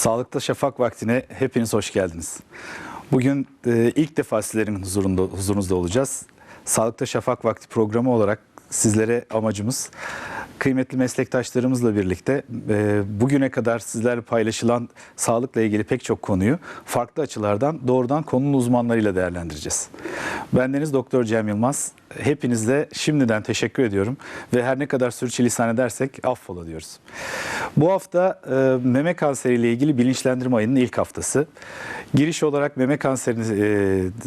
Sağlıkta Şafak vaktine hepiniz hoş geldiniz. Bugün e, ilk defa sizlerin huzurunda, huzurunuzda olacağız. Sağlıkta Şafak Vakti programı olarak sizlere amacımız kıymetli meslektaşlarımızla birlikte e, bugüne kadar sizlerle paylaşılan sağlıkla ilgili pek çok konuyu farklı açılardan doğrudan konunun uzmanlarıyla değerlendireceğiz. Bendeniz Doktor Cem Yılmaz. Hepinize şimdiden teşekkür ediyorum ve her ne kadar sürçülisan edersek affola diyoruz. Bu hafta e, meme kanseriyle ilgili bilinçlendirme ayının ilk haftası. Giriş olarak meme kanserini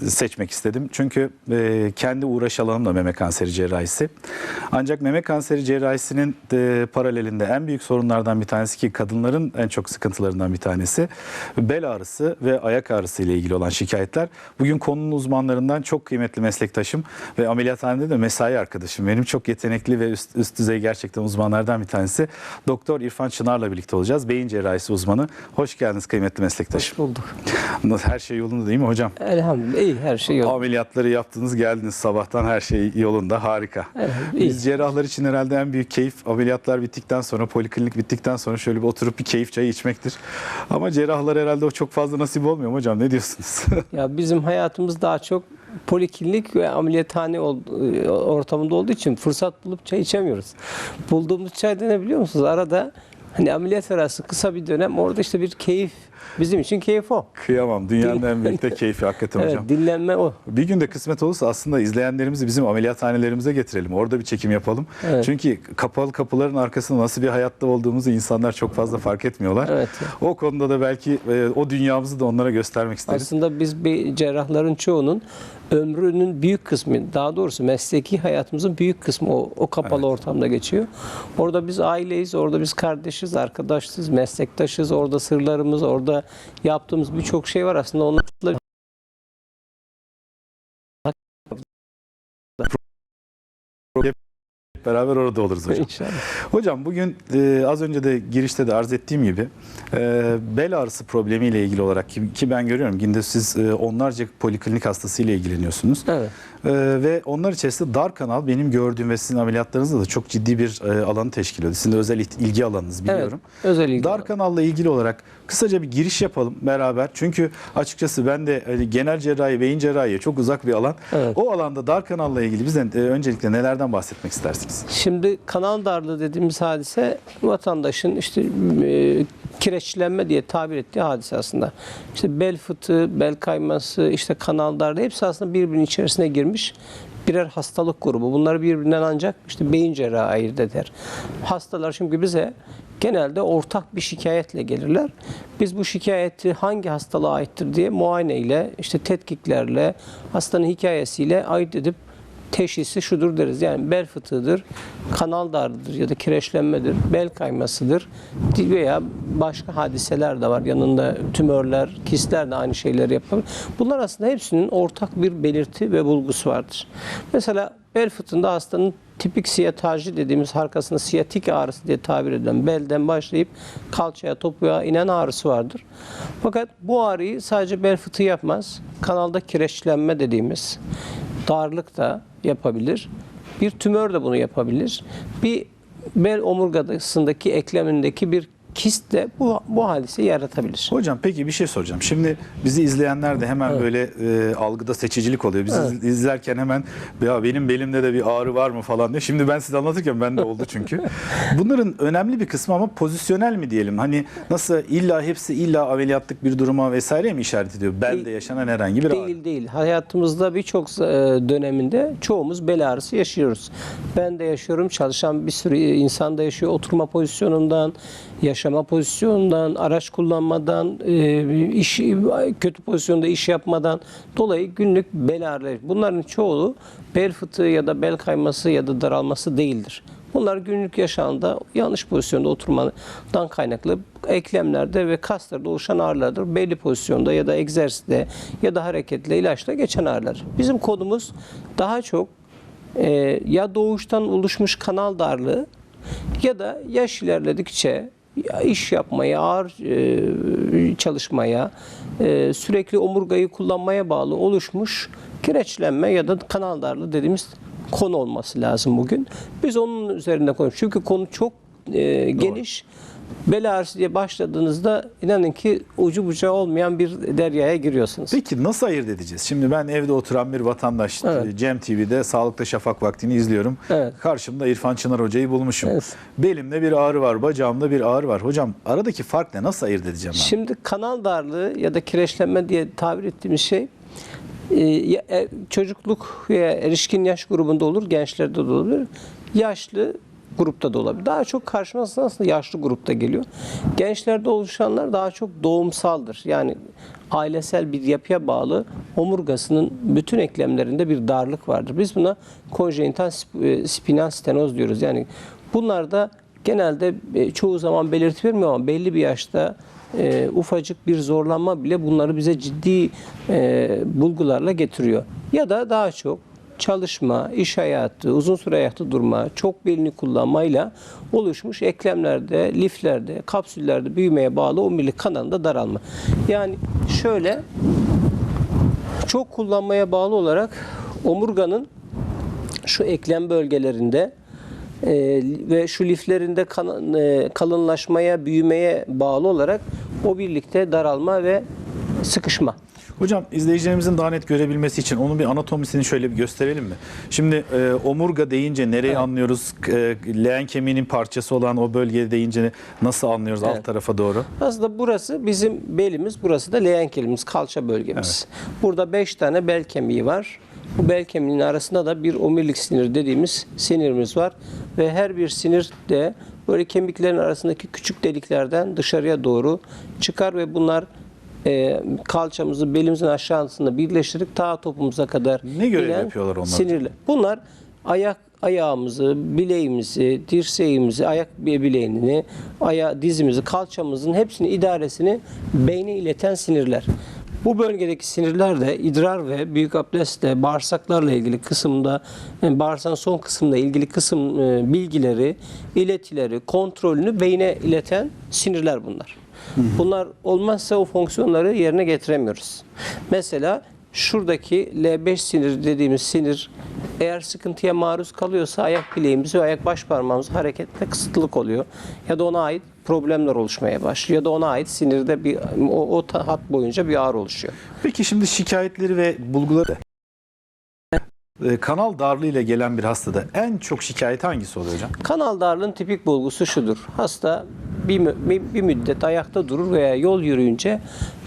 e, seçmek istedim. Çünkü e, kendi uğraş alanım da meme kanseri cerrahisi. Ancak meme kanseri cerrahisinin de paralelinde en büyük sorunlardan bir tanesi ki kadınların en çok sıkıntılarından bir tanesi bel ağrısı ve ayak ağrısı ile ilgili olan şikayetler. Bugün konunun uzmanlarından çok kıymetli meslektaşım ve ameliyathanede de mesai arkadaşım. Benim çok yetenekli ve üst, üst düzey gerçekten uzmanlardan bir tanesi. Doktor İrfan Çınar'la birlikte olacağız. Beyin cerrahisi uzmanı. Hoş geldiniz kıymetli meslektaşım. bulduk. Her şey yolunda değil mi hocam? Elhamdülillah iyi her şey yok. Ameliyatları yaptınız geldiniz sabahtan her şey yolunda harika. İyi. Biz cerrahlar için herhalde en büyük keyif ameliyatlar bittikten sonra poliklinik bittikten sonra şöyle bir oturup bir keyif çayı içmektir. Ama cerrahlar herhalde o çok fazla nasip olmuyor mu hocam ne diyorsunuz? Ya bizim hayatımız daha çok poliklinik ve ameliyathane ol- ortamında olduğu için fırsat bulup çay içemiyoruz. Bulduğumuz çay da ne biliyor musunuz? Arada hani ameliyat arası kısa bir dönem orada işte bir keyif bizim için keyif o. Kıyamam dünyanın en büyük de keyfi hakikaten Evet, hocam. dinlenme o. Bir gün de kısmet olursa aslında izleyenlerimizi bizim ameliyathanelerimize getirelim. Orada bir çekim yapalım. Evet. Çünkü kapalı kapıların arkasında nasıl bir hayatta olduğumuzu insanlar çok fazla fark etmiyorlar. Evet. O konuda da belki e, o dünyamızı da onlara göstermek isteriz. Aslında biz bir cerrahların çoğunun ömrünün büyük kısmı, daha doğrusu mesleki hayatımızın büyük kısmı o, o kapalı ortamda geçiyor. Orada biz aileyiz, orada biz kardeşiz, arkadaşız, meslektaşız, orada sırlarımız, orada yaptığımız birçok şey var aslında onlarla beraber orada oluruz hocam. inşallah. Hocam bugün e, az önce de girişte de arz ettiğim gibi e, bel ağrısı problemiyle ilgili olarak ki, ki ben görüyorum günde siz e, onlarca poliklinik hastasıyla ilgileniyorsunuz. Evet. E, ve onlar içerisinde dar kanal benim gördüğüm ve sizin ameliyatlarınızda da çok ciddi bir e, alanı teşkil ediyor. Sizin de özel ilgi alanınız biliyorum. Evet. Özel ilgi. Dar kanalla ilgili olarak kısaca bir giriş yapalım beraber. Çünkü açıkçası ben de hani genel cerrahi, beyin cerrahiye çok uzak bir alan. Evet. O alanda dar kanalla ilgili bizden e, öncelikle nelerden bahsetmek istersiniz? Şimdi kanal darlığı dediğimiz hadise vatandaşın işte e, kireçlenme diye tabir ettiği hadise aslında. İşte bel fıtığı, bel kayması, işte kanal darlığı hepsi aslında birbirinin içerisine girmiş birer hastalık grubu. Bunları birbirinden ancak işte beyin cerrahı ayırt eder. Hastalar çünkü bize genelde ortak bir şikayetle gelirler. Biz bu şikayeti hangi hastalığa aittir diye muayene ile, işte tetkiklerle, hastanın hikayesiyle ayırt edip teşhisi şudur deriz. Yani bel fıtığıdır, kanal darlıdır ya da kireçlenmedir, bel kaymasıdır veya başka hadiseler de var. Yanında tümörler, kistler de aynı şeyleri yapabilir. Bunlar aslında hepsinin ortak bir belirti ve bulgusu vardır. Mesela bel fıtığında hastanın tipik siyatajı dediğimiz arkasında siyatik ağrısı diye tabir edilen belden başlayıp kalçaya topuğa inen ağrısı vardır. Fakat bu ağrıyı sadece bel fıtığı yapmaz. Kanalda kireçlenme dediğimiz darlık da yapabilir. Bir tümör de bunu yapabilir. Bir bel omurgasındaki eklemindeki bir kist de bu, bu hadiseyi yaratabilir. Hocam peki bir şey soracağım. Şimdi bizi izleyenler de hemen böyle e, algıda seçicilik oluyor. Biz iz- izlerken hemen ya benim belimde de bir ağrı var mı falan diyor. Şimdi ben size anlatırken ben de oldu çünkü. Bunların önemli bir kısmı ama pozisyonel mi diyelim? Hani nasıl illa hepsi illa ameliyatlık bir duruma vesaire mi işaret ediyor? Belde Değil. yaşanan herhangi bir ağrı. Değil değil. Hayatımızda birçok e, döneminde çoğumuz bel ağrısı yaşıyoruz. Ben de yaşıyorum. Çalışan bir sürü insan da yaşıyor. Oturma pozisyonundan, yaşama pozisyonundan, araç kullanmadan, e, iş kötü pozisyonda iş yapmadan dolayı günlük bel ağrıları. Bunların çoğu bel fıtığı ya da bel kayması ya da daralması değildir. Bunlar günlük yaşamda yanlış pozisyonda oturmadan kaynaklı eklemlerde ve kaslarda oluşan ağrılardır. Belli pozisyonda ya da egzersizde ya da hareketle ilaçla geçen ağrılar. Bizim kodumuz daha çok e, ya doğuştan oluşmuş kanal darlığı ya da yaş ilerledikçe ya iş yapmaya, ağır e, çalışmaya, e, sürekli omurgayı kullanmaya bağlı oluşmuş kireçlenme ya da kanal darlığı dediğimiz konu olması lazım bugün. Biz onun üzerinde konuşuyoruz. Çünkü konu çok e, geniş. Bel ağrısı diye başladığınızda inanın ki ucu bucağı olmayan bir deryaya giriyorsunuz. Peki nasıl ayırt edeceğiz? Şimdi ben evde oturan bir vatandaş Evet. Cem TV'de Sağlıkta Şafak Vakti'ni izliyorum. Evet. Karşımda İrfan Çınar Hoca'yı bulmuşum. Evet. Belimde bir ağrı var, bacağımda bir ağrı var. Hocam aradaki fark ne? Nasıl ayırt edeceğim ben? Şimdi kanal darlığı ya da kireçlenme diye tabir ettiğimiz şey e, e, çocukluk veya erişkin yaş grubunda olur, gençlerde de olabilir. Yaşlı grupta da olabilir. Daha çok karşıma aslında yaşlı grupta geliyor. Gençlerde oluşanlar daha çok doğumsaldır. Yani ailesel bir yapıya bağlı omurgasının bütün eklemlerinde bir darlık vardır. Biz buna konjenital e, spinal stenoz diyoruz. Yani bunlar da genelde e, çoğu zaman belirti vermiyor ama belli bir yaşta e, ufacık bir zorlanma bile bunları bize ciddi e, bulgularla getiriyor. Ya da daha çok çalışma, iş hayatı, uzun süre ayakta durma, çok belini kullanmayla oluşmuş eklemlerde, liflerde, kapsüllerde büyümeye bağlı omurilik kanalında daralma. Yani şöyle çok kullanmaya bağlı olarak omurganın şu eklem bölgelerinde e, ve şu liflerinde kan- e, kalınlaşmaya, büyümeye bağlı olarak o birlikte daralma ve sıkışma. Hocam izleyicilerimizin daha net görebilmesi için onun bir anatomisini şöyle bir gösterelim mi? Şimdi e, omurga deyince nereyi anlıyoruz? E, leğen kemiğinin parçası olan o bölge deyince nasıl anlıyoruz alt Evet. tarafa doğru? Aslında burası bizim belimiz, burası da leğen kemiğimiz, kalça bölgemiz. Burada 5 tane bel kemiği var. Bu bel kemiğinin arasında da bir omurilik sinir dediğimiz sinirimiz var. Ve her bir sinir de böyle kemiklerin arasındaki küçük deliklerden dışarıya doğru çıkar ve bunlar e, kalçamızı belimizin aşağısında birleştirip ta topumuza kadar Ne görev yapıyorlar onlar? Sinirler. Bunlar ayak ayağımızı, bileğimizi, dirseğimizi, ayak bileğini, aya, dizimizi, kalçamızın hepsini idaresini beyne ileten sinirler. Bu bölgedeki sinirler de idrar ve büyük abdestle bağırsaklarla ilgili kısımda, yani bağırsağın son kısmında ilgili kısım e, bilgileri, iletileri, kontrolünü beyne ileten sinirler bunlar. Bunlar olmazsa o fonksiyonları yerine getiremiyoruz. Mesela şuradaki L5 sinir dediğimiz sinir eğer sıkıntıya maruz kalıyorsa ayak bileğimiz ve ayak baş parmağımız harekette kısıtlılık oluyor. Ya da ona ait problemler oluşmaya başlıyor. Ya da ona ait sinirde bir o, o hat boyunca bir ağrı oluşuyor. Peki şimdi şikayetleri ve bulguları E, kanal darlığı ile gelen bir hastada en çok şikayet hangisi oluyor hocam? Kanal darlığının tipik bulgusu şudur. Hasta bir, bir müddet ayakta durur veya yol yürüyünce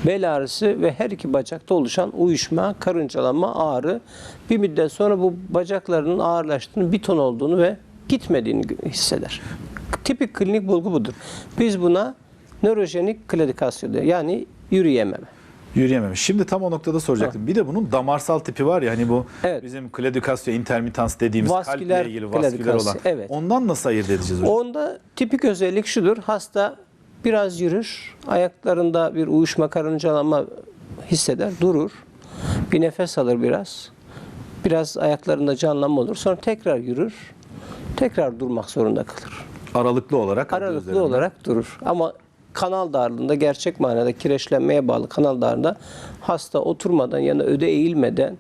bel ağrısı ve her iki bacakta oluşan uyuşma, karıncalanma, ağrı bir müddet sonra bu bacaklarının ağırlaştığını, bir ton olduğunu ve gitmediğini hisseder. Tipik klinik bulgu budur. Biz buna nörojenik kladikasyon diyor. Yani yürüyememe. Yürüyememiş. Şimdi tam o noktada soracaktım. Bir de bunun damarsal tipi var ya hani bu Evet. bizim kladikasyo intermitans dediğimiz Vasküler kalple ilgili vasküler olan. evet. Ondan nasıl ayırt edeceğiz hocam? Onda tipik özellik şudur. Hasta biraz yürür, ayaklarında bir uyuşma, karıncalanma hisseder, durur. Bir nefes alır biraz. Biraz ayaklarında canlanma olur. Sonra tekrar yürür. Tekrar durmak zorunda kalır. Aralıklı olarak. Aralıklı üzerinde. olarak durur. Ama kanal darlığında gerçek manada kireçlenmeye bağlı kanal darlığında hasta oturmadan ya da öde eğilmeden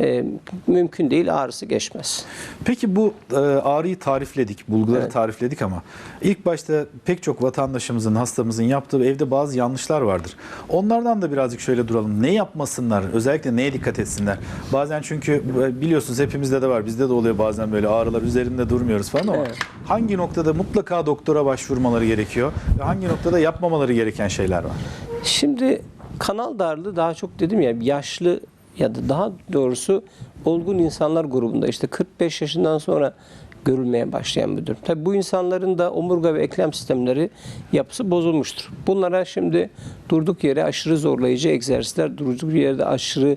e, mümkün değil ağrısı geçmez. Peki bu e, ağrıyı tarifledik, bulguları Evet. tarifledik ama ilk başta pek çok vatandaşımızın, hastamızın yaptığı evde bazı yanlışlar vardır. Onlardan da birazcık şöyle duralım. Ne yapmasınlar? Özellikle neye dikkat etsinler? Bazen çünkü e, biliyorsunuz hepimizde de var. Bizde de oluyor bazen böyle ağrılar üzerinde durmuyoruz falan ama Evet. hangi noktada mutlaka doktora başvurmaları gerekiyor ve hangi noktada yapmamaları gereken şeyler var? Şimdi kanal darlığı daha çok dedim ya yaşlı ya da daha doğrusu olgun insanlar grubunda işte 45 yaşından sonra görülmeye başlayan bir durum. Tabii bu insanların da omurga ve eklem sistemleri yapısı bozulmuştur. Bunlara şimdi durduk yere aşırı zorlayıcı egzersizler, durduk yerde aşırı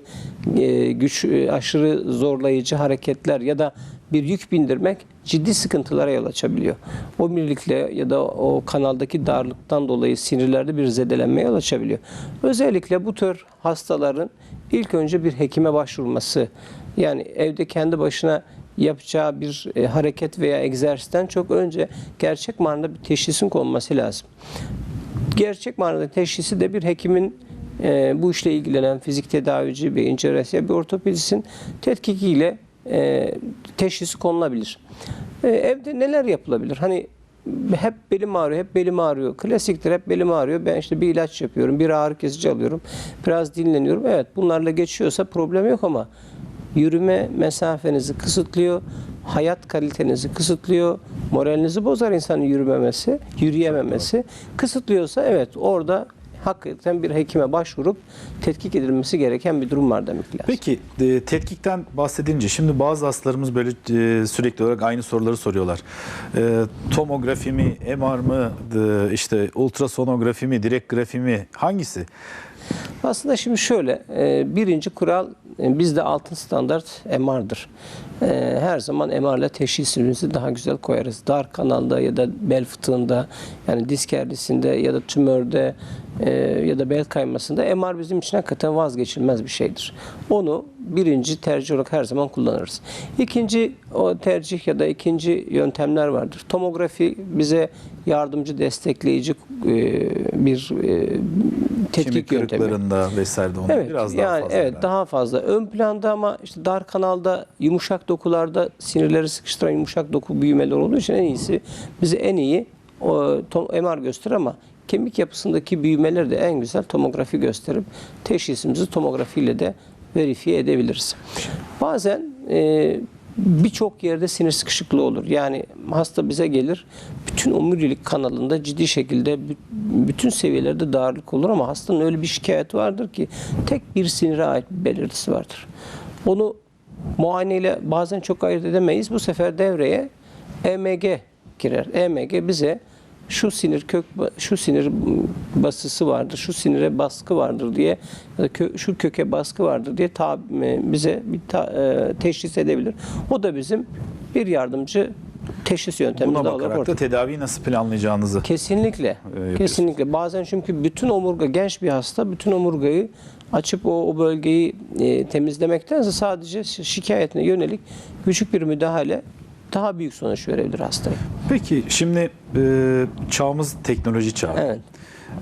e, güç, e, aşırı zorlayıcı hareketler ya da bir yük bindirmek ciddi sıkıntılara yol açabiliyor. O birlikle ya da o kanaldaki darlıktan dolayı sinirlerde bir zedelenmeye yol açabiliyor. Özellikle bu tür hastaların ilk önce bir hekime başvurması yani evde kendi başına yapacağı bir e, hareket veya egzersizden çok önce gerçek manada bir teşhisin konması lazım. Gerçek manada teşhisi de bir hekimin e, bu işle ilgilenen fizik tedavici, beyin cerrahisi, bir ortopedistin tetkikiyle e, teşhisi konulabilir. E, evde neler yapılabilir? Hani hep belim ağrıyor, hep belim ağrıyor. Klasiktir hep belim ağrıyor. Ben işte bir ilaç yapıyorum, bir ağrı kesici alıyorum. Biraz dinleniyorum. Evet bunlarla geçiyorsa problem yok ama yürüme mesafenizi kısıtlıyor. Hayat kalitenizi kısıtlıyor. Moralinizi bozar insanın yürümemesi, yürüyememesi. Kısıtlıyorsa evet orada hakikaten bir hekime başvurup tetkik edilmesi gereken bir durum var demek lazım. Peki e, tetkikten bahsedince şimdi bazı hastalarımız böyle e, sürekli olarak aynı soruları soruyorlar. E, tomografi mi, MR mı, e, işte ultrasonografi mi, direkt grafi mi hangisi? Aslında şimdi şöyle, e, birinci kural e, bizde altın standart MR'dır. E, Her zaman MR ile teşhisimizi daha güzel koyarız. Dar kanalda ya da bel fıtığında, yani disk erisinde ya da tümörde e, ya da bel kaymasında MR bizim için hakikaten vazgeçilmez bir şeydir. Onu birinci tercih olarak her zaman kullanırız. İkinci o tercih ya da ikinci yöntemler vardır. Tomografi bize yardımcı, destekleyici e, bir e, tetkik yöntemi. kırıklarında vesaire de onun Evet, biraz daha yani fazla. evet daha fazla. Ön planda ama işte dar kanalda yumuşak dokularda sinirleri sıkıştıran yumuşak doku büyümeler olduğu için en iyisi bize en iyi o, MR gösterir ama kemik yapısındaki büyümeleri de en güzel tomografi gösterip teşhisimizi tomografiyle de verifiye edebiliriz. Bazen e, birçok yerde sinir sıkışıklığı olur. Yani hasta bize gelir, bütün omurilik kanalında ciddi şekilde bü- bütün seviyelerde darlık olur ama hastanın öyle bir şikayeti vardır ki tek bir sinire ait bir belirtisi vardır. Onu muayeneyle bazen çok ayırt edemeyiz. Bu sefer devreye EMG girer. EMG bize şu sinir kök şu sinir basısı vardır, şu sinire baskı vardır diye ya da kö- şu köke baskı vardır diye ta- e, bize bir ta- e, teşhis edebilir. O da bizim bir yardımcı teşhis yöntemimiz Buna olarak bakarak ortaya da tedaviyi nasıl planlayacağınızı Kesinlikle. yapıyorsun. Kesinlikle. Bazen çünkü bütün omurga genç bir hasta bütün omurgayı açıp o, o bölgeyi e, temizlemektense sadece şi- şikayetine yönelik küçük bir müdahale daha büyük sonuç verebilir hastaya. Peki şimdi e, çağımız teknoloji çağı. Evet.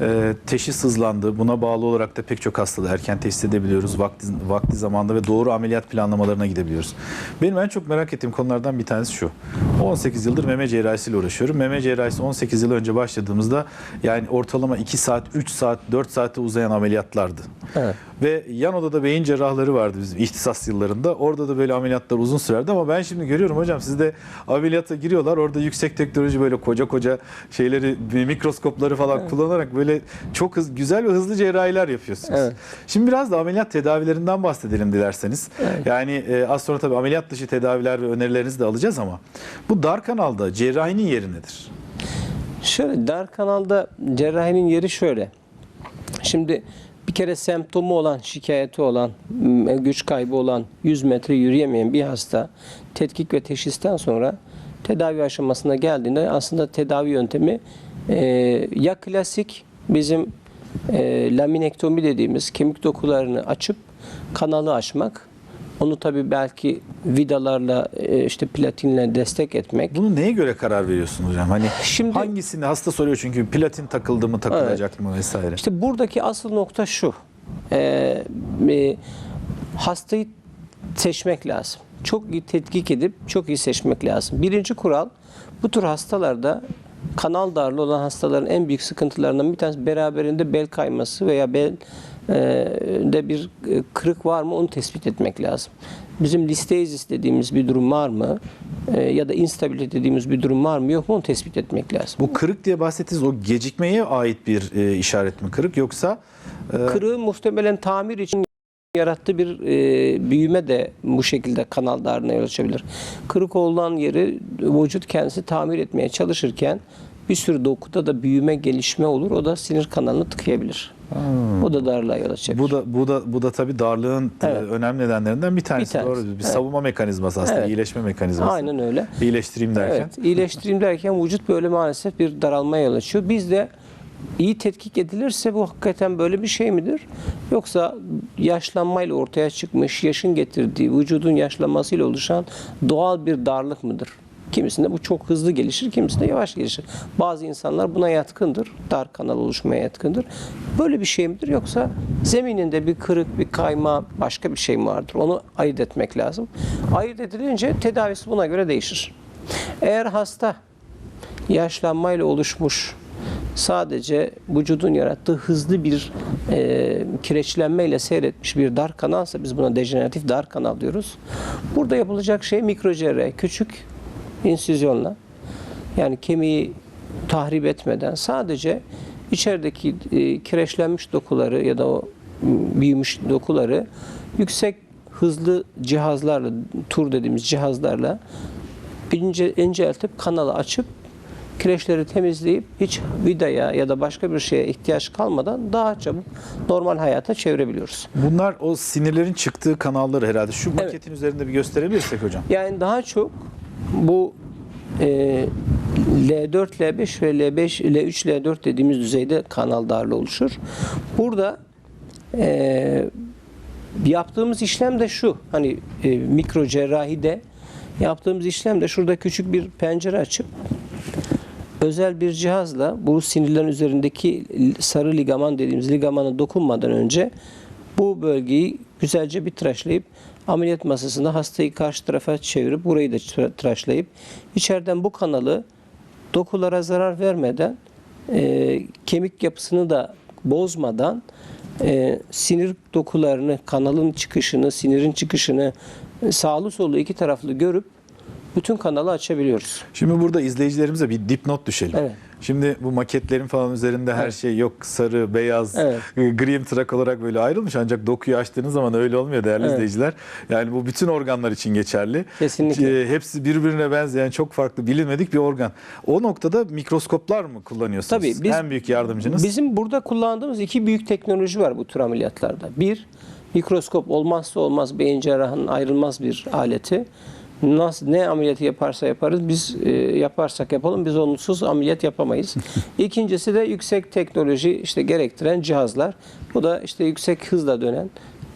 E, teşhis hızlandı. Buna bağlı olarak da pek çok hastalığı erken teşhis edebiliyoruz. Vakti, vakti zamanda ve doğru ameliyat planlamalarına gidebiliyoruz. Benim en çok merak ettiğim konulardan bir tanesi şu. 18 yıldır meme cerrahisiyle uğraşıyorum. Meme cerrahisi 18 yıl önce başladığımızda yani ortalama 2 saat, 3 saat, 4 saate uzayan ameliyatlardı. Evet. Ve yan odada beyin cerrahları vardı bizim ihtisas yıllarında. Orada da böyle ameliyatlar uzun sürerdi ama ben şimdi görüyorum hocam sizde ameliyata giriyorlar. Orada yüksek teknoloji böyle koca koca şeyleri mikroskopları falan kullanarak böyle çok hız, güzel ve hızlı cerrahiler yapıyorsunuz. Evet. Şimdi biraz da ameliyat tedavilerinden bahsedelim dilerseniz. Yani e, az sonra tabii ameliyat dışı tedaviler ve önerilerinizi de alacağız ama bu dar kanalda cerrahinin yeri nedir? Şöyle dar kanalda cerrahinin yeri şöyle. Şimdi bir kere semptomu olan, şikayeti olan, güç kaybı olan, 100 metre yürüyemeyen bir hasta tetkik ve teşhisten sonra tedavi aşamasına geldiğinde aslında tedavi yöntemi e, ya klasik bizim e, laminektomi dediğimiz kemik dokularını açıp kanalı açmak. Onu tabii belki vidalarla e, işte platinle destek etmek. Bunu neye göre karar veriyorsunuz hocam? Hani Şimdi- hangisini hasta soruyor çünkü platin takıldı mı takılacak mı vesaire. İşte buradaki asıl nokta şu. Ee, e, hastayı seçmek lazım. Çok iyi tetkik edip çok iyi seçmek lazım. Birinci kural bu tür hastalarda kanal darlığı olan hastaların en büyük sıkıntılarından bir tanesi beraberinde bel kayması veya bel e, de bir e, kırık var mı onu tespit etmek lazım. Bizim listeizis dediğimiz bir durum var mı? E, ya da instabilite dediğimiz bir durum var mı yok mu onu tespit etmek lazım. Bu kırık diye bahsettiğiniz o gecikmeye ait bir işaret mi kırık yoksa Kırığı muhtemelen tamir için yarattığı bir e, büyüme de bu şekilde kanal darlığına yol açabilir. Kırık olan yeri vücut kendisi tamir etmeye çalışırken bir sürü dokuda da büyüme, gelişme olur. O da sinir kanalını tıkayabilir. O da darlığa yol açabilir. bu da bu da bu da tabii darlığın e, Evet. önemli nedenlerinden bir tanesi. Bir tanesi, Doğru. Bir evet. savunma mekanizması aslında, Evet. iyileşme mekanizması. Aynen öyle. İyileştireyim derken. Evet, iyileştireyim derken vücut böyle maalesef bir daralmaya yol açıyor. Biz de iyi tetkik edilirse bu hakikaten böyle bir şey midir? Yoksa yaşlanmayla ortaya çıkmış, yaşın getirdiği, vücudun yaşlanmasıyla oluşan doğal bir darlık mıdır? Kimisinde bu çok hızlı gelişir, kimisinde yavaş gelişir. Bazı insanlar buna yatkındır, dar kanal oluşmaya yatkındır. Böyle bir şey midir? Yoksa zemininde bir kırık, bir kayma, başka bir şey mi vardır? Onu ayırt etmek lazım. Ayırt edilince tedavisi buna göre değişir. Eğer hasta yaşlanmayla oluşmuş sadece vücudun yarattığı hızlı bir e, kireçlenmeyle seyretmiş bir dar kanalsa biz buna dejeneratif dar kanal diyoruz. Burada yapılacak şey mikrocerrahi, küçük insüzyonla yani kemiği tahrip etmeden sadece içerideki e, kireçlenmiş dokuları ya da o büyümüş dokuları yüksek hızlı cihazlarla, tur dediğimiz cihazlarla ince, inceltip kanalı açıp kireçleri temizleyip hiç vidaya ya da başka bir şeye ihtiyaç kalmadan daha çabuk normal hayata çevirebiliyoruz. Bunlar o sinirlerin çıktığı kanalları herhalde. Şu maketin üzerinde bir gösterebilirsek hocam. Yani daha çok bu e, L4, L5 ve L5, L3, L4 dediğimiz düzeyde kanal darlığı oluşur. Burada e, yaptığımız işlem de şu. Hani e, mikro cerrahide yaptığımız işlem de şurada küçük bir pencere açıp özel bir cihazla bu sinirlerin üzerindeki sarı ligaman dediğimiz ligamana dokunmadan önce bu bölgeyi güzelce bir tıraşlayıp ameliyat masasında hastayı karşı tarafa çevirip burayı da tıra- tıraşlayıp içeriden bu kanalı dokulara zarar vermeden e, kemik yapısını da bozmadan e, sinir dokularını, kanalın çıkışını, sinirin çıkışını sağlı sollu iki taraflı görüp bütün kanalı açabiliyoruz. Şimdi burada izleyicilerimize bir dipnot düşelim. Evet. Şimdi bu maketlerin falan üzerinde her Evet. şey yok sarı, beyaz, Evet. e, gri trak olarak böyle ayrılmış ancak dokuyu açtığınız zaman öyle olmuyor değerli Evet. izleyiciler. Yani bu bütün organlar için geçerli. Kesinlikle. E, Hepsi birbirine benzeyen çok farklı bilinmedik bir organ. O noktada mikroskoplar mı kullanıyorsunuz? Tabii, biz- en büyük yardımcınız. Bizim burada kullandığımız iki büyük teknoloji var bu tür ameliyatlarda. Bir, mikroskop olmazsa olmaz beyin cerrahının ayrılmaz bir aleti. Nasıl ne ameliyatı yaparsa yaparız biz e, yaparsak yapalım biz onsuz ameliyat yapamayız. İkincisi de yüksek teknoloji işte gerektiren cihazlar. Bu da işte yüksek hızla dönen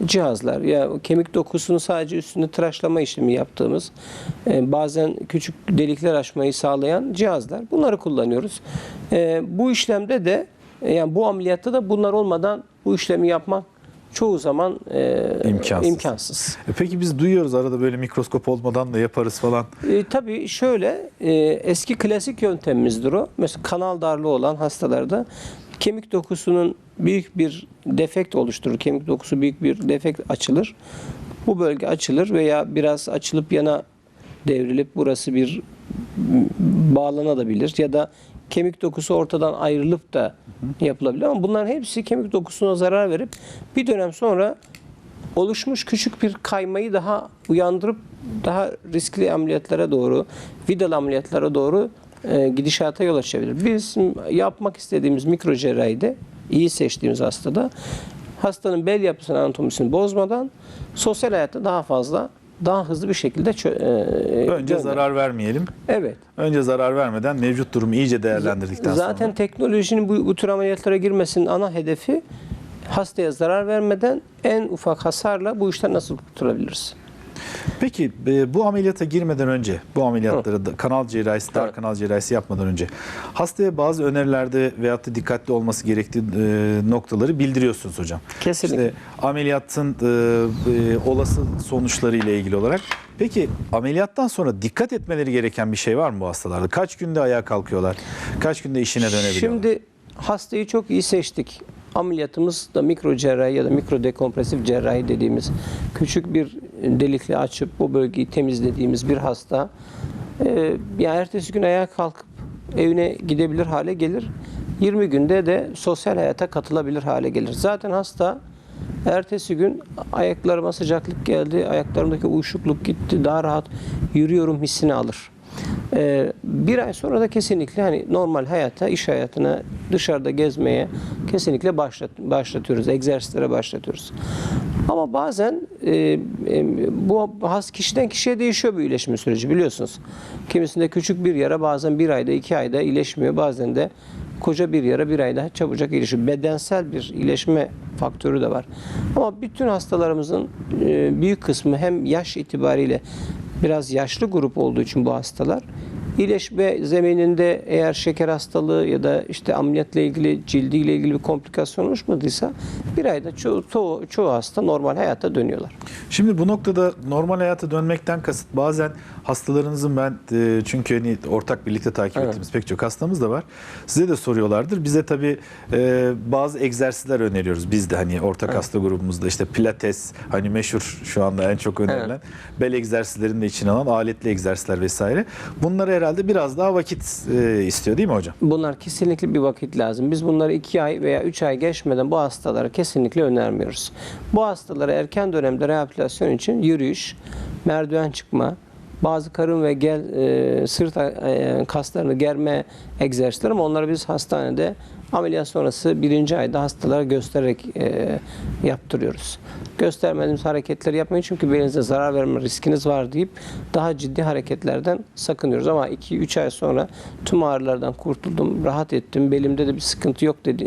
cihazlar. Ya kemik dokusunu sadece üstünde tıraşlama işlemi yaptığımız e, bazen küçük delikler açmayı sağlayan cihazlar. Bunları kullanıyoruz. E, bu işlemde de e, yani bu ameliyatta da bunlar olmadan bu işlemi yapmak çoğu zaman e, İmkansız. imkansız. E Peki biz duyuyoruz arada böyle mikroskop olmadan da yaparız falan. E, tabii şöyle e, eski klasik yöntemimizdir o. Mesela kanal darlığı olan hastalarda kemik dokusunun büyük bir defekt oluşturur. Kemik dokusu büyük bir defekt açılır. Bu bölge açılır veya biraz açılıp yana devrilip burası bir bağlanabilir ya da kemik dokusu ortadan ayrılıp da yapılabilir ama bunların hepsi kemik dokusuna zarar verip bir dönem sonra oluşmuş küçük bir kaymayı daha uyandırıp daha riskli ameliyatlara doğru, vidal ameliyatlara doğru e, gidişata yol açabilir. Biz yapmak istediğimiz mikro cerrahide iyi seçtiğimiz hastada hastanın bel yapısını anaatomisini bozmadan sosyal hayatta daha fazla daha hızlı bir şekilde e, Önce gönder- zarar vermeyelim. Evet. Önce zarar vermeden mevcut durumu iyice değerlendirdikten Zaten sonra. teknolojinin bu, bu tür ameliyatlara girmesinin ana hedefi hastaya zarar vermeden en ufak hasarla bu işten nasıl kurtulabiliriz? Peki e, bu ameliyata girmeden önce, bu ameliyatları da kanal cerrahisi, dar Evet. kanal cerrahisi yapmadan önce hastaya bazı önerilerde veyahut da dikkatli olması gerektiği e, noktaları bildiriyorsunuz hocam. Kesinlikle. İşte ameliyatın e, e, olası sonuçları ile ilgili olarak. Peki ameliyattan sonra dikkat etmeleri gereken bir şey var mı bu hastalarda? Kaç günde ayağa kalkıyorlar? Kaç günde işine dönebiliyorlar? Şimdi hastayı çok iyi seçtik. Ameliyatımız da mikro cerrahi ya da mikro dekompresif cerrahi dediğimiz küçük bir delikle açıp bu bölgeyi temizlediğimiz bir hasta e, yani ertesi gün ayağa kalkıp evine gidebilir hale gelir. 20 günde de sosyal hayata katılabilir hale gelir. Zaten hasta ertesi gün ayaklarıma sıcaklık geldi, ayaklarımdaki uyuşukluk gitti, daha rahat yürüyorum hissini alır. Ee, bir ay sonra da kesinlikle hani normal hayata, iş hayatına, dışarıda gezmeye kesinlikle başlat, başlatıyoruz, egzersizlere başlatıyoruz. Ama bazen e, e, bu has kişiden kişiye değişiyor bu iyileşme süreci biliyorsunuz. Kimisinde küçük bir yara bazen bir ayda, iki ayda iyileşmiyor. Bazen de koca bir yara bir ayda çabucak iyileşiyor. Bedensel bir iyileşme faktörü de var. Ama bütün hastalarımızın e, büyük kısmı hem yaş itibariyle biraz yaşlı grup olduğu için bu hastalar iyileşme zemininde eğer şeker hastalığı ya da işte ameliyatla ilgili cildiyle ilgili bir komplikasyon oluşmadıysa bir ayda çoğu, çoğu, çoğu hasta normal hayata dönüyorlar. Şimdi bu noktada normal hayata dönmekten kasıt bazen hastalarınızın ben e, çünkü hani ortak birlikte takip Evet. ettiğimiz pek çok hastamız da var. Size de soruyorlardır. Bize tabii e, bazı egzersizler öneriyoruz. Biz de hani ortak hasta grubumuzda işte pilates hani meşhur şu anda en çok önerilen bel egzersizlerini de içine alan aletli egzersizler vesaire. Bunlar herhalde biraz daha vakit e, istiyor değil mi hocam? Bunlar kesinlikle bir vakit lazım. Biz bunları 2 ay veya 3 ay geçmeden bu hastalara kesinlikle önermiyoruz. Bu hastalara erken dönemde rehabilitasyon için yürüyüş, merdiven çıkma, bazı karın ve gel e, sırt e, kaslarını germe egzersizleri ama onları biz hastanede ameliyat sonrası birinci ayda hastalara göstererek e, yaptırıyoruz. Göstermediğimiz hareketleri yapmayın çünkü belinize zarar verme riskiniz var deyip daha ciddi hareketlerden sakınıyoruz. Ama 2-3 ay sonra tüm ağrılardan kurtuldum, rahat ettim, belimde de bir sıkıntı yok dedi,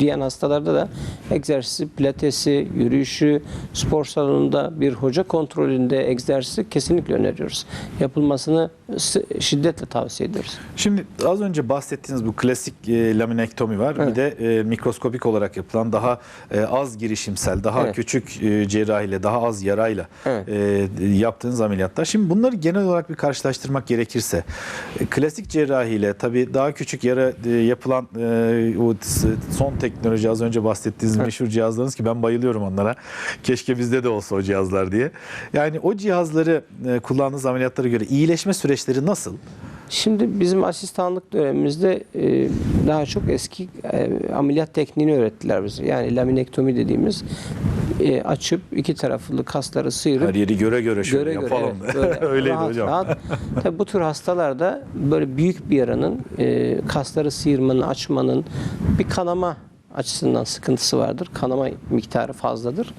diyen hastalarda da egzersizi, pilatesi, yürüyüşü, spor salonunda bir hoca kontrolünde egzersizi kesinlikle öneriyoruz. Yapılmasını şiddetle tavsiye ediyoruz. Şimdi az önce bahsettiğiniz bu klasik e, laminektomi var. Bir Evet. de e, mikroskopik olarak yapılan daha e, az girişimsel, daha Evet. küçük e, cerrahiyle, daha az yarayla Evet. e, yaptığınız ameliyatlar. Şimdi bunları genel olarak bir karşılaştırmak gerekirse e, klasik cerrahiyle tabii daha küçük yara e, yapılan e, o son teknoloji az önce bahsettiğiniz meşhur cihazlarınız ki ben bayılıyorum onlara. Keşke bizde de olsa o cihazlar diye. Yani o cihazları e, kullandığınız ameliyatlara göre iyileşme süreçleri nasıl? Şimdi bizim asistanlık dönemimizde e, daha çok eski e, ameliyat tekniğini öğrettiler bize. Yani laminektomi dediğimiz e, açıp iki taraflı kasları sıyırıp Her yeri göre göre şöyle göre göre yapalım. evet, böyle Öyleydi rahat, hocam. rahat. Tabii bu tür hastalarda böyle büyük bir yaranın e, kasları sıyırmanın, açmanın bir kanama açısından sıkıntısı vardır. Kanama miktarı fazladır.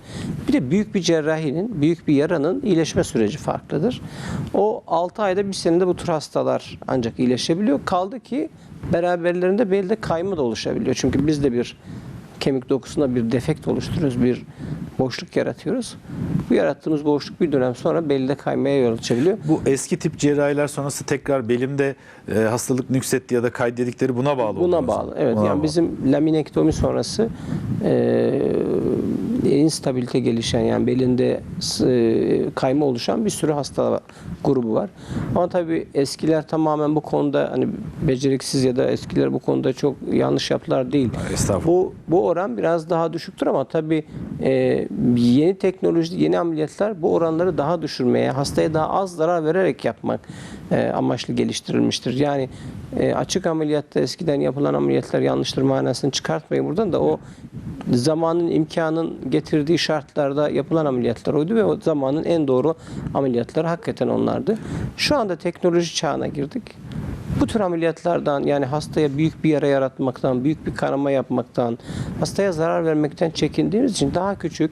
Bir de büyük bir cerrahinin, büyük bir yaranın iyileşme süreci farklıdır. O 6 ayda bir senede bu tür hastalar ancak iyileşebiliyor. Kaldı ki beraberlerinde belde kayma da oluşabiliyor. Çünkü biz de bir kemik dokusunda bir defekt oluşturuyoruz, bir boşluk yaratıyoruz. Bu yarattığımız boşluk bir dönem sonra belde kaymaya yol açabiliyor. Bu eski tip cerrahiler sonrası tekrar belimde e, hastalık nüksetti ya da kaydedikleri buna bağlı Buna bağlı. Evet. Buna yani bağlı. bizim laminektomi sonrası e, instabilite gelişen yani belinde e, kayma oluşan bir sürü hasta grubu var. Ama tabii eskiler tamamen bu konuda hani beceriksiz ya da eskiler bu konuda çok yanlış yaptılar değil. Estağfurullah. Bu bu oran biraz daha düşüktür ama tabii e, yeni teknoloji, yeni ameliyatlar bu oranları daha düşürmeye, hastaya daha az zarar vererek yapmak e, amaçlı geliştirilmiştir. Yani e, açık ameliyatta eskiden yapılan ameliyatlar yanlıştır manasını çıkartmayın buradan da o zamanın imkanın getirdiği şartlarda yapılan ameliyatlar oydu ve o zamanın en doğru ameliyatları hakikaten onlardı. Şu anda teknoloji çağına girdik. Bu tür ameliyatlardan yani hastaya büyük bir yara yaratmaktan, büyük bir kanama yapmaktan, hastaya zarar vermekten çekindiğimiz için daha küçük,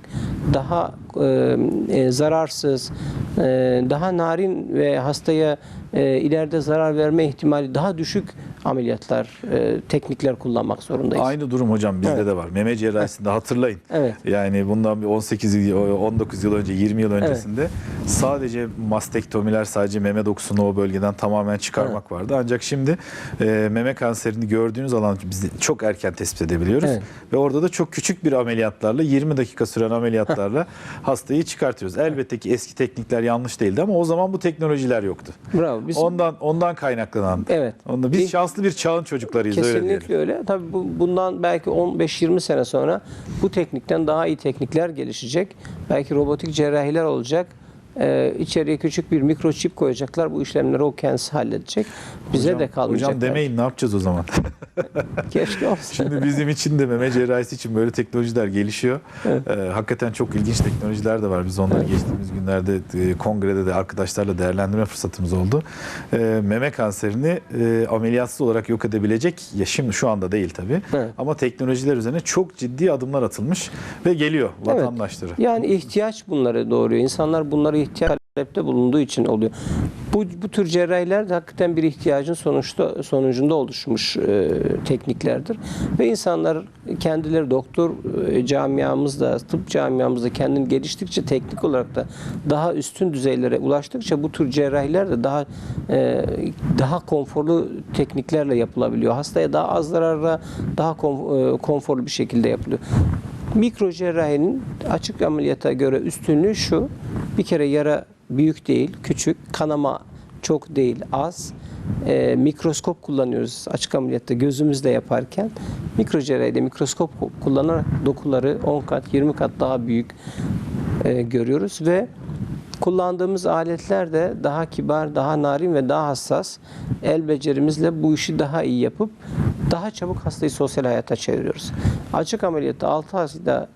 daha e, e, zararsız, e, daha narin ve hastaya e, ileride zarar verme ihtimali daha düşük ameliyatlar, e, teknikler kullanmak zorundayız. Aynı durum hocam bizde Evet. de var. Meme cerrahisinde hatırlayın. Evet. Yani bundan bir 18 yıl, 19 yıl önce, 20 yıl öncesinde sadece mastektomiler sadece meme dokusunu o bölgeden tamamen çıkarmak vardı. Ancak şimdi e, meme kanserini gördüğünüz alan biz çok erken tespit edebiliyoruz. Evet. Ve orada da çok küçük bir ameliyatlarla 20 dakika süren ameliyatlarla hastayı çıkartıyoruz. Elbette ki eski teknikler yanlış değildi ama o zaman bu teknolojiler yoktu. Bravo. Biz Ondan ondan kaynaklanan. Evet. Onda biz Bir- şanslı bir çağın çocuklarıyız öyle. Kesinlikle öyle. Tabii bu, bundan belki 15-20 sene sonra bu teknikten daha iyi teknikler gelişecek. Belki robotik cerrahiler olacak. Ee, içeriye küçük bir mikroçip koyacaklar. Bu işlemleri o kendisi halledecek. Bize Hocam- de kalmayacak. Hocam demeyin ne yapacağız o zaman? Keşke olsa. Şimdi bizim için de meme cerrahisi için böyle teknolojiler gelişiyor. Ee, hakikaten çok ilginç teknolojiler de var. Biz onları geçtiğimiz günlerde e, kongrede de arkadaşlarla değerlendirme fırsatımız oldu. Ee, meme kanserini e, ameliyatsız olarak yok edebilecek, ya şimdi şu anda değil tabii. Evet. Ama teknolojiler üzerine çok ciddi adımlar atılmış ve geliyor Evet. vatandaşları. Yani ihtiyaç bunları doğuruyor. İnsanlar bunları ihtiyaç talepte bulunduğu için oluyor. Bu, bu tür cerrahiler de hakikaten bir ihtiyacın sonuçta sonucunda oluşmuş e, tekniklerdir. Ve insanlar kendileri doktor e, camiamızda, tıp camiamızda kendini geliştikçe teknik olarak da daha üstün düzeylere ulaştıkça bu tür cerrahiler de daha e, daha konforlu tekniklerle yapılabiliyor. Hastaya daha az zararla daha e, konforlu bir şekilde yapılıyor. Mikro cerrahinin açık ameliyata göre üstünlüğü şu. Bir kere yara büyük değil, küçük. Kanama çok değil, az. Ee, mikroskop kullanıyoruz açık ameliyatta gözümüzle yaparken. Mikro cerrahide mikroskop kullanarak dokuları 10 kat, 20 kat daha büyük e, görüyoruz ve kullandığımız aletler de daha kibar, daha narin ve daha hassas. El becerimizle bu işi daha iyi yapıp daha çabuk hastayı sosyal hayata çeviriyoruz. Açık ameliyatta 6 ayda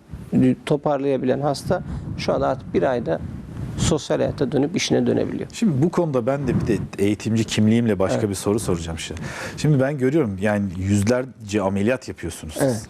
toparlayabilen hasta şu anda artık bir ayda sosyal hayata dönüp işine dönebiliyor. Şimdi bu konuda ben de bir de eğitimci kimliğimle başka bir soru soracağım şimdi. Şimdi ben görüyorum yani yüzlerce ameliyat yapıyorsunuz siz. Evet.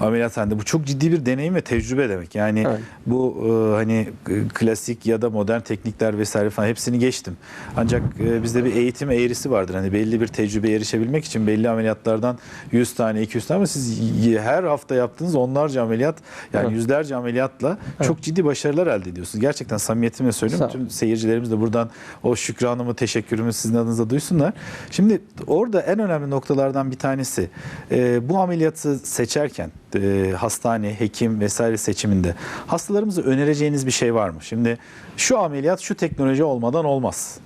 Ameliyathanede bu çok ciddi bir deneyim ve tecrübe demek. Yani Evet. bu e, hani klasik ya da modern teknikler vesaire falan hepsini geçtim. Ancak e, bizde bir eğitim eğrisi vardır. Hani belli bir tecrübeye erişebilmek için belli ameliyatlardan 100 tane 200 tane ama siz her hafta yaptığınız onlarca ameliyat yani Evet. yüzlerce ameliyatla çok ciddi başarılar elde ediyorsunuz. Gerçekten samimiyetimle söylüyorum. Tüm seyircilerimiz de buradan o şükranımı, teşekkürümü sizin adınıza duysunlar. Şimdi orada en önemli noktalardan bir tanesi e, bu ameliyatı seçerken e, hastane, hekim vesaire seçiminde hastalarımıza önereceğiniz bir şey var mı? Şimdi şu ameliyat şu teknoloji olmadan olmaz.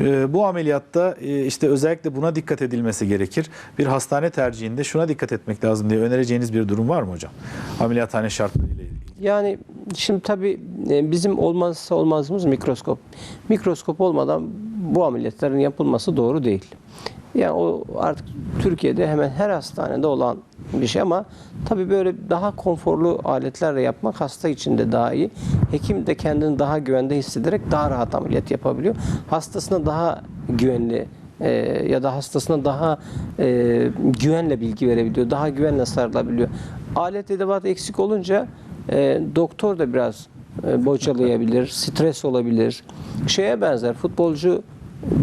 E, bu ameliyatta e, işte özellikle buna dikkat edilmesi gerekir. Bir hastane tercihinde şuna dikkat etmek lazım diye önereceğiniz bir durum var mı hocam? Ameliyathane şartlarıyla ilgili. Yani şimdi tabii e, bizim olmazsa olmazımız mikroskop. Mikroskop olmadan bu ameliyatların yapılması doğru değil. Yani o artık Türkiye'de hemen her hastanede olan bir şey ama tabii böyle daha konforlu aletlerle yapmak hasta için de daha iyi. Hekim de kendini daha güvende hissederek daha rahat ameliyat yapabiliyor. Hastasına daha güvenli e, ya da hastasına daha e, güvenle bilgi verebiliyor. Daha güvenle sarılabiliyor. Alet edevat eksik olunca e, doktor da biraz e, bocalayabilir, stres olabilir. Şeye benzer futbolcu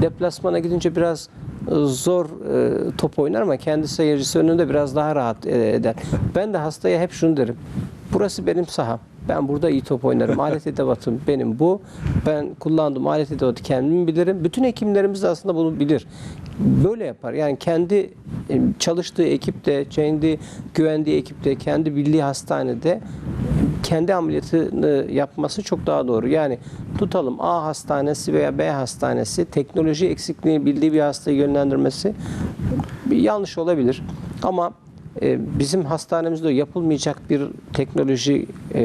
deplasmana gidince biraz e, zor e, top oynar ama kendi seyircisi önünde biraz daha rahat e, eder. Ben de hastaya hep şunu derim. Burası benim saham. Ben burada iyi top oynarım. Alet edevatım benim bu. Ben kullandığım alet edevatı kendim bilirim. Bütün hekimlerimiz de aslında bunu bilir. Böyle yapar. Yani kendi e, çalıştığı ekipte, kendi güvendiği ekipte, kendi bildiği hastanede kendi ameliyatını yapması çok daha doğru. Yani tutalım A hastanesi veya B hastanesi teknoloji eksikliğini bildiği bir hastayı yönlendirmesi yanlış olabilir. Ama bizim hastanemizde yapılmayacak bir teknoloji e,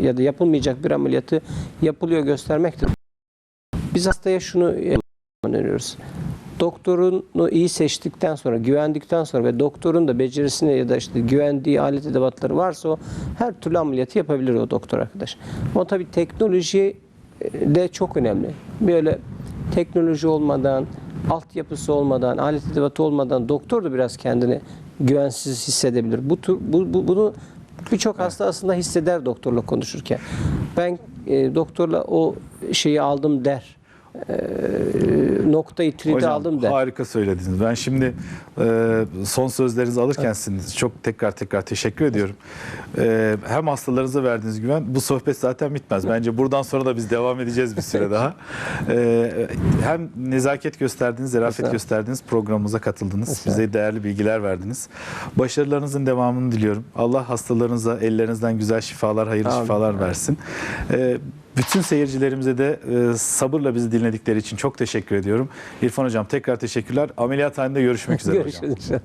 ya da yapılmayacak bir ameliyatı yapılıyor göstermektir. Biz hastaya şunu öneriyoruz. Doktorunu iyi seçtikten sonra, güvendikten sonra ve doktorun da becerisine ya da işte güvendiği alet edevatları varsa o her türlü ameliyatı yapabilir o doktor arkadaş. Ama tabii teknoloji e, de çok önemli. Böyle teknoloji olmadan, altyapısı olmadan, alet edevatı olmadan doktor da biraz kendini güvensiz hissedebilir. Bu, tür, bu, bu bunu birçok hasta aslında hisseder doktorla konuşurken. Ben e, doktorla o şeyi aldım der. E, noktayı tridi Hocam aldım der. harika söylediniz. Ben şimdi e, son sözlerinizi alırken sizin çok tekrar tekrar teşekkür ediyorum. E, hem hastalarınıza verdiğiniz güven bu sohbet zaten bitmez. Bence buradan sonra da biz devam edeceğiz bir süre daha. E, hem nezaket gösterdiniz, zarafet Estağfurullah. gösterdiniz, programımıza katıldınız. Bize değerli bilgiler verdiniz. Başarılarınızın devamını diliyorum. Allah hastalarınıza ellerinizden güzel şifalar, hayırlı Amin. şifalar versin. E, bütün seyircilerimize de e, sabırla bizi dinledikleri için çok teşekkür ediyorum. İrfan Hocam tekrar teşekkürler. Ameliyathanede görüşmek üzere hocam. İnşallah.